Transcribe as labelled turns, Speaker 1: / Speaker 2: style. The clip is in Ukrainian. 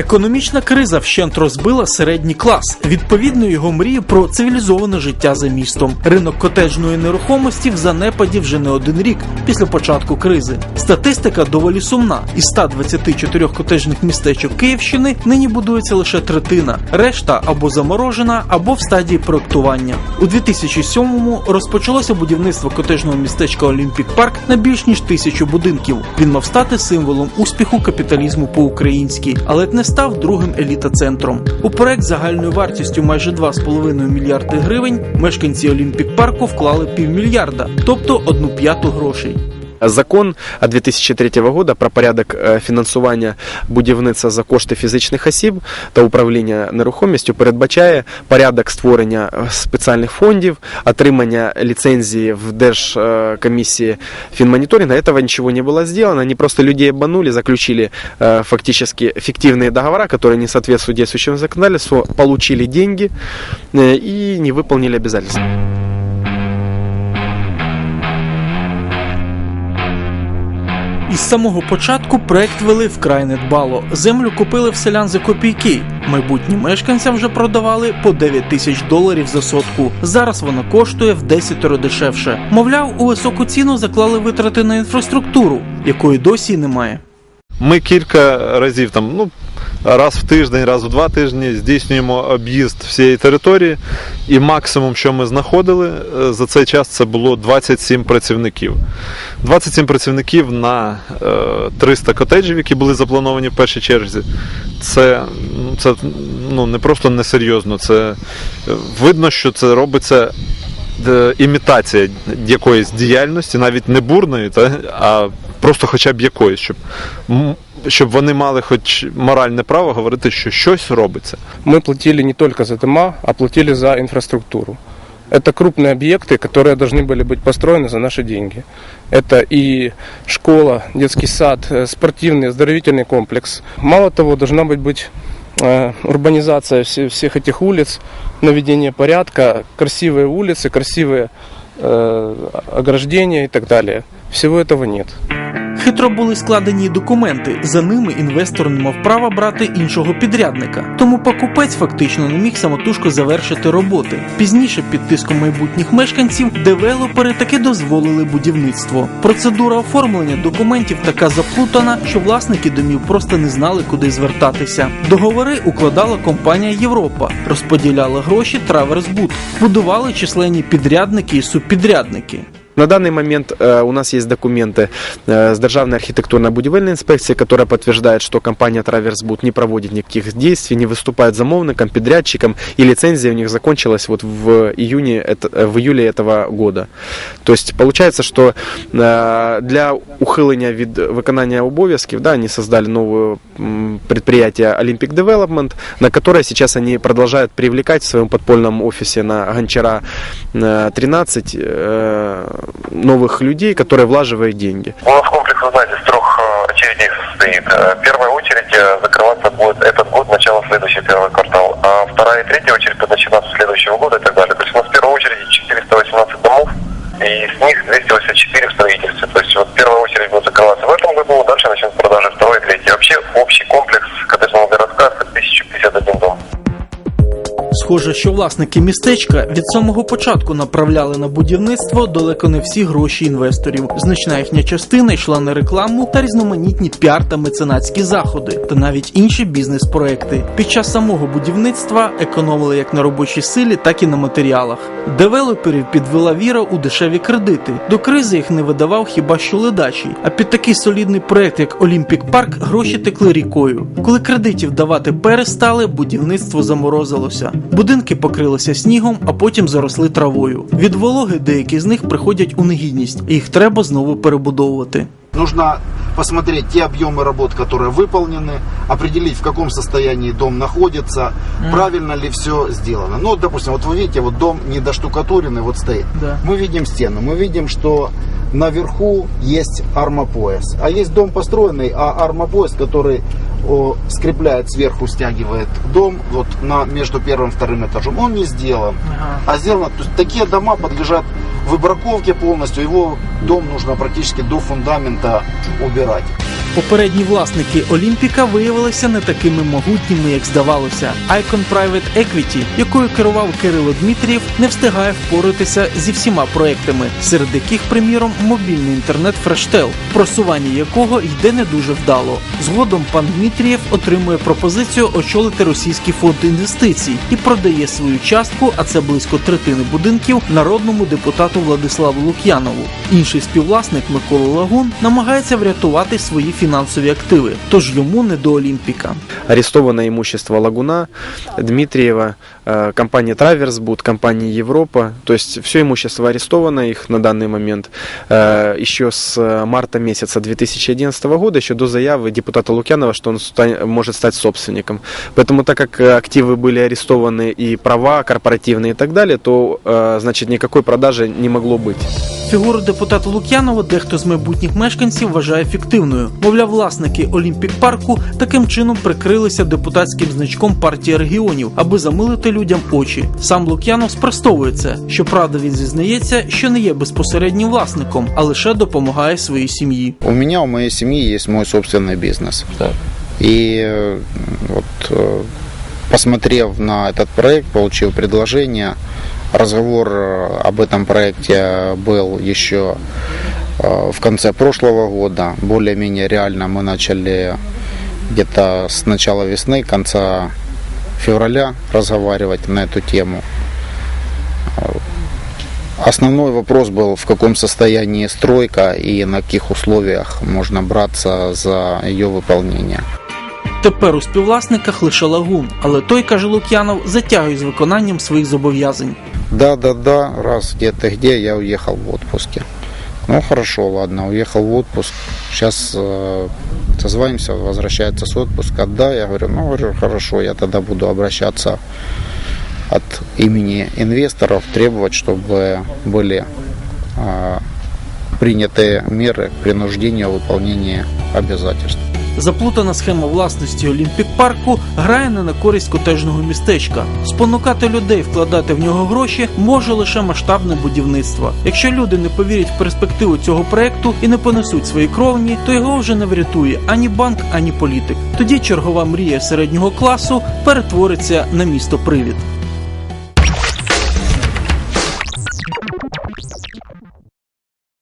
Speaker 1: Економічна криза вщент розбила середній клас. Відповідно, його мрії про цивілізоване життя за містом. Ринок котеджної нерухомості в занепаді вже не один рік після початку кризи. Статистика доволі сумна. Із 124 котеджних містечок Київщини нині будується лише третина. Решта або заморожена, або в стадії проектування. У 2007-му розпочалося будівництво котежного містечка Олімпік Парк на більш ніж тисячу будинків. Він мав стати символом успіху капіталізму по-українськи, але не став другим еліта-центром. У проект загальною вартістю майже 2,5 мільярди гривень мешканці Олімпік Парку вклали півмільярда, тобто одну п'яту грошей.
Speaker 2: Закон от 2003 года про порядок е, фінансування будівництва за кошти фізичних осіб та управління нерухомістю передбачає порядок створення е, спеціальних фондів, отримання ліцензії в Держкомиссии финмониторинга. Этого ничего не было сделано. Они просто людей обманули, заключили э, фактически фиктивные договора, которые не соответствуют действующему законодательству, получили деньги э, и не выполнили обязательства.
Speaker 1: Із самого початку проект вели вкрай недбало. Землю купили в селян за копійки. Майбутні мешканцям вже продавали по 9 тисяч доларів за сотку. Зараз вона коштує в 10 дешевше. Мовляв, у високу ціну заклали витрати на інфраструктуру, якої досі немає.
Speaker 3: Ми кілька разів там, ну раз в тиждень, раз в два тижні здійснюємо об'їзд всієї території, і максимум, що ми знаходили е, за цей час, це було 27 працівників. 27 працівників на е, 300 котеджів, які були заплановані в першій черзі. Це, ну, це ну, не просто несерйозно. Це е, видно, що це робиться. е, Імітація якоїсь діяльності, навіть не бурної, та, а просто хоча б якоїсь, щоб, щоб вони мали хоч моральне право говорити, що щось робиться.
Speaker 4: мы платили не только за дома, а платили за инфраструктуру. Это крупные объекты, которые должны были быть построены за наши деньги. Это и школа, детский сад, э, спортивный, оздоровительный комплекс. Мало того, должна быть, быть э, урбанизация все- всех этих улиц, наведение порядка, красивые улицы, красивые э, ограждения и так далее. Всего этого нет.
Speaker 1: Хитро були складені документи. За ними інвестор не мав права брати іншого підрядника. Тому покупець фактично не міг самотужко завершити роботи. Пізніше, під тиском майбутніх мешканців, девелопери таки дозволили будівництво. Процедура оформлення документів така заплутана, що власники домів просто не знали, куди звертатися. Договори укладала компанія Європа, розподіляла гроші Траверсбуд, будували численні підрядники і субпідрядники.
Speaker 2: На данный момент э, у нас есть документы э, с Державной архитектурно-будивельной инспекции, которая подтверждает, что компания Траверсбуд не проводит никаких действий, не выступает замовником, подрядчиком, и лицензия у них закончилась вот в июне, э, в июле этого года. То есть получается, что для ухилення від виконання обов'язків, да, они создали новое предприятие Olympic Development, на которое сейчас они продолжают привлекать в своем подпольном офисе на Гончара э, 13 э, новых людей, которые влаживают деньги.
Speaker 5: У нас комплекс, вы знаете, из трех э, очередей состоит. Э, Первая очередь э, закрываться будет этот год, начало следующий первый квартал, а вторая и третья очередь будет начинаться следующего года и так далее. То есть у нас в первой очереди 418 домов, и с них 284 в строительстве. То есть вот первая очередь будет закрываться в этом году, дальше начнется
Speaker 1: Схоже, що власники містечка від самого початку направляли на будівництво далеко не всі гроші інвесторів. Значна їхня частина йшла на рекламу та різноманітні піар та меценатські заходи, та навіть інші бізнес-проекти. Під час самого будівництва економили як на робочій силі, так і на матеріалах. Девелоперів підвела віра у дешеві кредити. До кризи їх не видавав хіба що ледачий. А під такий солідний проект, як Олімпік Парк, гроші текли рікою. Коли кредитів давати перестали, будівництво заморозилося. Будинки покрилися снігом, а потім заросли травою. Від вологи деякі з них приходять у негідність, і їх треба знову перебудовувати.
Speaker 6: Нужно посмотреть те объемы работ, которые выполнены, определить, в каком состоянии дом находится, правильно ли все сделано. Ну, вот, допустим, вот вы видите, вот дом недоштукатуренный, вот стоит.
Speaker 1: Да.
Speaker 6: Мы видим стену, мы видим, что наверху есть армопояс. А есть дом построенный, а армопояс, который о, скрепляет сверху, стягивает дом вот на, между первым и вторым этажом, он не сделан. А сделано, то есть такие дома подлежат выбраковке полностью. Его дом нужно практически до фундамента убирать.
Speaker 1: Попередні власники Олімпіка виявилися не такими могутніми, як здавалося. Icon Private Equity, якою керував Кирило Дмитрієв, не встигає впоратися зі всіма проектами, серед яких, приміром, мобільний інтернет Фрештел, просування якого йде не дуже вдало. Згодом пан Дмитрієв отримує пропозицію очолити російський фонд інвестицій і продає свою частку, а це близько третини будинків, народному депутату Владиславу Лук'янову. Інший співвласник Микола Лагун намагається врятувати свої фінансові активи, тож йому не до Олімпіка.
Speaker 2: арестовано имущество Лагуна, Дмитриева, э, компания Траверсбуд, компания Европа. То есть все имущество арестовано их на данный момент э, еще с э, марта месяца 2011 года, еще до заявы депутата Лукьянова, что он ста- может стать собственником. Поэтому так как э, активы были арестованы и права корпоративные и так далее, то э, значит никакой продажи не могло быть.
Speaker 1: Фігуру депутата Лук'янова дехто з майбутніх мешканців вважає фіктивною. Мовляв, власники Олімпік парку таким чином прикрилися депутатським значком партії регіонів, аби замилити людям очі. Сам Лук'янов спростовує це. Щоправда, він зізнається, що не є безпосереднім власником, а лише допомагає своїй сім'ї.
Speaker 7: У меня, у моей семьи есть мой собственный бизнес. И э, вот э, посмотрев на этот проект, получил предложение. Разговор э, об этом проекте был еще э, в конце прошлого года. Более-менее реально мы начали где-то с начала весны, конца февраля разговаривать на эту тему. Основной вопрос был, в каком состоянии стройка и на каких условиях можно браться за ее выполнение.
Speaker 1: Тепер у співвласниках лише лагун, але той каже Лук'янов затягує з виконанням своїх зобов'язань.
Speaker 7: Да, да, да, раз где-то где я уехал в отпуске. Ну хорошо, ладно, уехал в отпуск. Сейчас э, созванимся, возвращается с отпуска. Да, я говорю, ну говорю, хорошо, я тогда буду обращаться от имени инвесторов, требовать, чтобы были э, приняты меры к принуждению выполнения обязательств.
Speaker 1: Заплутана схема власності Олімпік парку грає не на користь котежного містечка. Спонукати людей вкладати в нього гроші може лише масштабне будівництво. Якщо люди не повірять в перспективу цього проекту і не понесуть свої кровні, то його вже не врятує ані банк, ані політик. Тоді чергова мрія середнього класу перетвориться на місто привід.